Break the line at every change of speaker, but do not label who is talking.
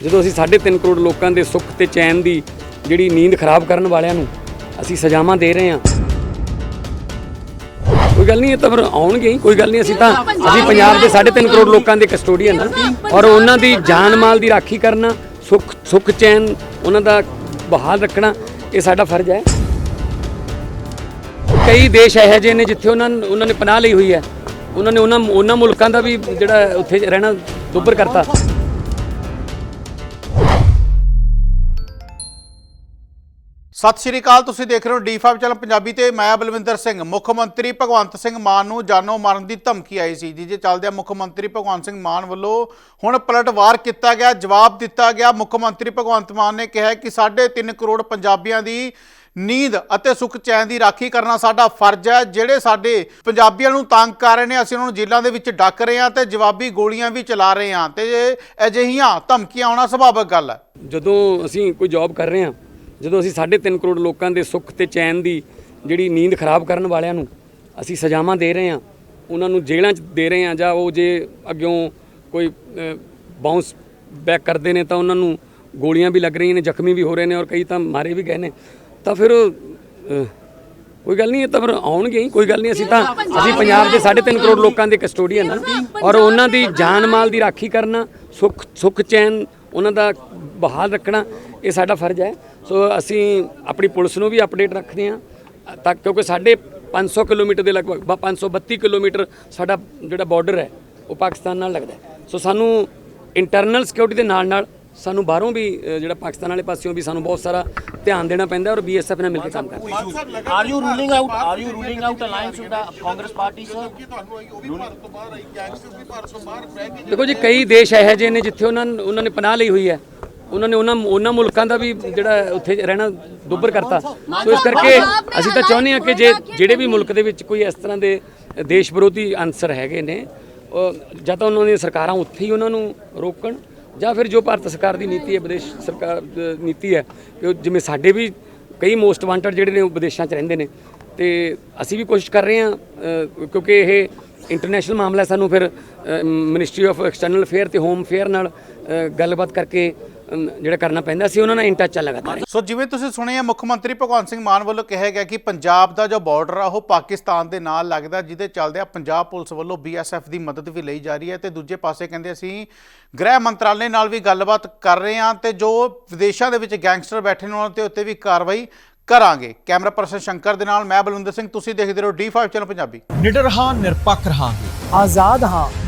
ਜਦੋਂ ਅਸੀਂ 3.5 ਕਰੋੜ ਲੋਕਾਂ ਦੇ ਸੁੱਖ ਤੇ ਚੈਨ ਦੀ ਜਿਹੜੀ ਨੀਂਦ ਖਰਾਬ ਕਰਨ ਵਾਲਿਆਂ ਨੂੰ ਅਸੀਂ ਸਜ਼ਾਵਾਂ ਦੇ ਰਹੇ ਹਾਂ। ਕੋਈ ਗੱਲ ਨਹੀਂ ਇਹ ਤਾਂ ਫਿਰ ਆਉਣਗੇ ਹੀ ਕੋਈ ਗੱਲ ਨਹੀਂ ਅਸੀਂ ਤਾਂ ਅਸੀਂ ਪੰਜਾਬ ਦੇ 3.5 ਕਰੋੜ ਲੋਕਾਂ ਦੇ ਕਸਟੋਡੀਅਨ ਹਾਂ। ਔਰ ਉਹਨਾਂ ਦੀ ਜਾਨ ਮਾਲ ਦੀ ਰਾਖੀ ਕਰਨਾ ਸੁੱਖ ਸੁੱਖ ਚੈਨ ਉਹਨਾਂ ਦਾ ਬਹਾਲ ਰੱਖਣਾ ਇਹ ਸਾਡਾ ਫਰਜ਼ ਹੈ। ਕਈ ਦੇਸ਼ ਇਹੋ ਜਿਹੇ ਨੇ ਜਿੱਥੇ ਉਹਨਾਂ ਉਹਨਾਂ ਨੇ ਪਨਾਹ ਲਈ ਹੋਈ ਹੈ। ਉਹਨਾਂ ਨੇ ਉਹਨਾਂ ਉਹਨਾਂ ਮੁਲਕਾਂ ਦਾ ਵੀ ਜਿਹੜਾ ਉੱਥੇ ਰਹਿਣਾ ਦੁੱਬਰ ਕਰਤਾ।
ਸਤਿ ਸ਼੍ਰੀ ਅਕਾਲ, ਤੁਸੀਂ ਦੇਖ ਰਹੇ ਹੋ ਡੀ5 ਚੈਨਲ ਪੰਜਾਬੀ ਤੇ ਮੈਂ ਬਲਵਿੰਦਰ ਸਿੰਘ। ਮੁੱਖ ਮੰਤਰੀ ਭਗਵੰਤ ਸਿੰਘ ਮਾਨ ਨੂੰ ਜਾਨੋਂ ਮਾਰਨ ਦੀ ਧਮਕੀ ਆਈ ਸੀ ਜਿਹਦੇ ਚੱਲਦਿਆਂ ਮੁੱਖ ਮੰਤਰੀ ਭਗਵੰਤ ਸਿੰਘ ਮਾਨ ਵੱਲੋਂ ਹੁਣ ਪਲਟਵਾਰ ਕੀਤਾ ਗਿਆ, ਜਵਾਬ ਦਿੱਤਾ ਗਿਆ। ਮੁੱਖ ਮੰਤਰੀ ਭਗਵੰਤ ਮਾਨ ਨੇ ਕਿਹਾ ਕਿ 3.5 ਕਰੋੜ ਪੰਜਾਬੀਆਂ ਦੀ ਨੀਂਦ ਅਤੇ ਸੁੱਖ ਚੈਨ ਦੀ ਰਾਖੀ ਕਰਨਾ ਸਾਡਾ ਫਰਜ਼ ਹੈ। ਜਿਹੜੇ ਸਾਡੇ ਪੰਜਾਬੀਆਂ ਨੂੰ ਤੰਗ ਕਰ ਰਹੇ ਨੇ, ਅਸੀਂ ਉਹਨਾਂ ਨੂੰ ਜੇਲ੍ਹਾਂ ਦੇ ਵਿੱਚ ਡੱਕ ਰਹੇ ਹਾਂ ਤੇ ਜਵਾਬੀ ਗੋਲੀਆਂ ਵੀ ਚਲਾ ਰਹੇ ਹਾਂ। ਤੇ ਅਜਿਹੀਆਂ ਧਮਕੀਆਂ ਆਉਣਾ ਸੁਭਾਵਿਕ ਗੱਲ ਹੈ।
ਜਦੋਂ ਅਸੀਂ ਕੋਈ ਜੌਬ ਕਰ ਰਹੇ ਹਾਂ ਜਦੋਂ ਅਸੀਂ 3.5 ਕਰੋੜ ਲੋਕਾਂ ਦੇ ਸੁੱਖ ਤੇ ਚੈਨ ਦੀ ਜਿਹੜੀ ਨੀਂਦ ਖਰਾਬ ਕਰਨ ਵਾਲਿਆਂ ਨੂੰ ਅਸੀਂ ਸਜ਼ਾਵਾਂ ਦੇ ਰਹੇ ਹਾਂ ਉਹਨਾਂ ਨੂੰ ਜੇਲ੍ਹਾਂ 'ਚ ਦੇ ਰਹੇ ਹਾਂ ਜਾਂ ਉਹ ਜੇ ਅੱਗਿਓਂ ਕੋਈ ਬਾਉਂਸ ਬੈਕ ਕਰਦੇ ਨੇ ਤਾਂ ਉਹਨਾਂ ਨੂੰ ਗੋਲੀਆਂ ਵੀ ਲੱਗ ਰਹੀਆਂ ਨੇ ਜ਼ਖਮੀ ਵੀ ਹੋ ਰਹੇ ਨੇ ਔਰ ਕਈ ਤਾਂ ਮਾਰੇ ਵੀ ਗਏ ਨੇ। ਤਾਂ ਫਿਰ ਕੋਈ ਗੱਲ ਨਹੀਂ ਇਹ ਤਾਂ ਫਿਰ ਆਉਣਗੇ ਹੀ ਕੋਈ ਗੱਲ ਨਹੀਂ ਅਸੀਂ ਤਾਂ ਅਸੀਂ ਪੰਜਾਬ ਦੇ 3.5 ਕਰੋੜ ਲੋਕਾਂ ਦੇ ਕਸਟੋਡੀਅਨ ਹਾਂ। ਔਰ ਉਹਨਾਂ ਦੀ ਜਾਨ ਮਾਲ ਦੀ ਰਾਖੀ ਕਰਨਾ ਸੁੱਖ ਸੁੱਖ ਚੈਨ ਉਹਨਾਂ ਦਾ ਬਹਾਲ ਰੱਖਣਾ, ਇਹ ਸਾਡਾ ਫਰਜ਼ ਹੈ। ਸੋ ਅਸੀਂ ਆਪਣੀ ਪੁਲਿਸ ਨੂੰ ਵੀ ਅਪਡੇਟ ਰੱਖਦੇ ਹਾਂ, ਤਾਂ ਕਿਉਂਕਿ ਸਾਡੇ 500 ਕਿਲੋਮੀਟਰ ਦੇ ਲਗਭਗ, ਬ- 532 ਕਿਲੋਮੀਟਰ ਸਾਡਾ ਜਿਹੜਾ ਬਾਰਡਰ ਹੈ, ਉਹ ਪਾਕਿਸਤਾਨ ਨਾਲ ਲੱਗਦਾ ਸੋ ਸਾਨੂੰ ਇੰਟਰਨਲ ਸਿਕਿਉਰਿਟੀ ਦੇ ਨਾਲ ਨਾਲ ਸਾਨੂੰ ਬਾਹਰੋਂ ਵੀ ਜਿਹੜਾ ਪਾਕਿਸਤਾਨ ਵਾਲੇ ਪਾਸਿਓਂ ਵੀ ਸਾਨੂੰ ਬਹੁਤ ਸਾਰਾ ਧਿਆਨ ਦੇਣਾ ਪੈਂਦਾ ਔਰ ਬੀਐਸਐਫ ਨਾਲ ਮਿਲ ਕੇ ਕੰਮ ਕਰਨਾ
you ruling out? Are you ruling out alliance with the Congress party, sir?
ਦੇਖੋ ਜੀ ਕਈ ਦੇਸ਼ ਇਹੋ ਜਿਹੇ ਨੇ ਜਿੱਥੇ ਉਹਨਾਂ ਉਹਨਾਂ ਨੇ ਪਨਾਹ ਲਈ ਹੋਈ ਹੈ ਉਹਨਾਂ ਨੇ ਉਹਨਾਂ ਉਹਨਾਂ ਮੁਲਕਾਂ ਦਾ ਵੀ ਜਿਹੜਾ ਉੱਥੇ ਰਹਿਣਾ ਦੁੱਬਰ ਕਰਤਾ ਸੋ ਇਸ ਕਰਕੇ ਅਸੀਂ ਤਾਂ ਚਾਹੁੰਦੇ ਹਾਂ ਕਿ ਜੇ ਜਿਹੜੇ ਵੀ ਮੁਲਕ ਦੇ ਵਿੱਚ ਕੋਈ ਇਸ ਤਰ੍ਹਾਂ ਦੇ ਦੇਸ਼ ਵਿਰੋਧੀ ਅਨਸਰ ਹੈਗੇ ਨੇ ਉਹ ਜਾਂ ਤਾਂ ਉਹਨਾਂ ਦੀਆਂ ਸਰਕਾਰਾਂ ਉੱਥੇ ਹੀ ਉਹਨਾਂ ਨੂੰ ਰੋਕਣ ਜਾਂ ਫਿਰ ਜੋ ਭਾਰਤ ਸਰਕਾਰ ਦੀ ਨੀਤੀ ਹੈ, ਵਿਦੇਸ਼ ਸਰਕਾਰ ਨੀਤੀ ਹੈ ਕਿ ਉਹ ਜਿਵੇਂ ਸਾਡੇ ਵੀ ਕਈ ਮੋਸਟ ਵਾਂਟਡ ਜਿਹੜੇ ਨੇ ਉਹ ਵਿਦੇਸ਼ਾਂ 'ਚ ਰਹਿੰਦੇ ਨੇ। ਤੇ ਅਸੀਂ ਵੀ ਕੋਸ਼ਿਸ਼ ਕਰ ਰਹੇ ਹਾਂ ਕਿਉਂਕਿ ਇਹ ਇੰਟਰਨੈਸ਼ਨਲ ਮਾਮਲਾ ਸਾਨੂੰ ਫਿਰ ਮਿਨਿਸਟਰੀ ਆਫ ਐਕਸਟਰਨਲ ਅਫੇਅਰ ਤੇ ਹੋਮ ਅਫੇਅਰ ਨਾਲ ਗੱਲਬਾਤ ਕਰਕੇ ਜਿਹੜਾ ਕਰਨਾ ਪੈਂਦਾ ਸੀ ਉਹਨਾਂ ਨਾਲ ਇਨ ਟੱਚ ਲਗਾਤਾਰ।
ਸੋ ਜਿਵੇਂ ਤੁਸੀਂ ਸੁਣਿਆ ਮੁੱਖ ਮੰਤਰੀ ਭਗਵੰਤ ਸਿੰਘ ਮਾਨ ਵੱਲੋਂ ਕਿਹਾ ਗਿਆ ਕਿ ਪੰਜਾਬ ਦਾ ਜੋ ਬਾਰਡਰ ਆ ਉਹ ਪਾਕਿਸਤਾਨ ਦੇ ਨਾਲ ਲੱਗਦਾ ਜਿਹਦੇ ਚੱਲਦੇ ਆ ਪੰਜਾਬ ਪੁਲਿਸ ਵੱਲੋਂ ਬੀਐਸਐਫ ਦੀ ਮਦਦ ਵੀ ਲਈ ਜਾ ਰਹੀ ਹੈ ਤੇ ਦੂਜੇ ਪਾਸੇ ਕਹਿੰਦੇ ਅਸੀਂ ਗ੍ਰਹਿ ਮੰਤਰਾਲੇ ਨਾਲ ਵੀ ਗੱਲਬਾਤ ਕਰ ਰਹੇ ਹਾਂ ਤੇ ਜੋ ਵਿਦੇਸ਼ਾਂ ਦੇ ਵਿੱਚ ਗੈਂਗਸਟਰ ਬੈਠੇ ਨੇ ਉਹਨਾਂ ਤੇ ਉੱਤੇ ਵੀ ਕਾਰਵਾਈ ਕਰਾਂਗੇ। ਕੈਮਰਾ ਪਰਸਨ ਸ਼ੰਕਰ ਦੇ ਨਾਲ ਮੈਂ ਬਲਵਿੰਦਰ ਸਿੰਘ ਤੁਸੀਂ ਦੇਖਦੇ ਰਹੋ ਡੀ5 ਚੈਨਲ ਪੰਜਾਬੀ।
ਨਿਡਰ ਹਾਂ ਨਿਰਪੱਖ ਰਹਾਂਗੇ।
ਆਜ਼ਾਦ ਹਾਂ।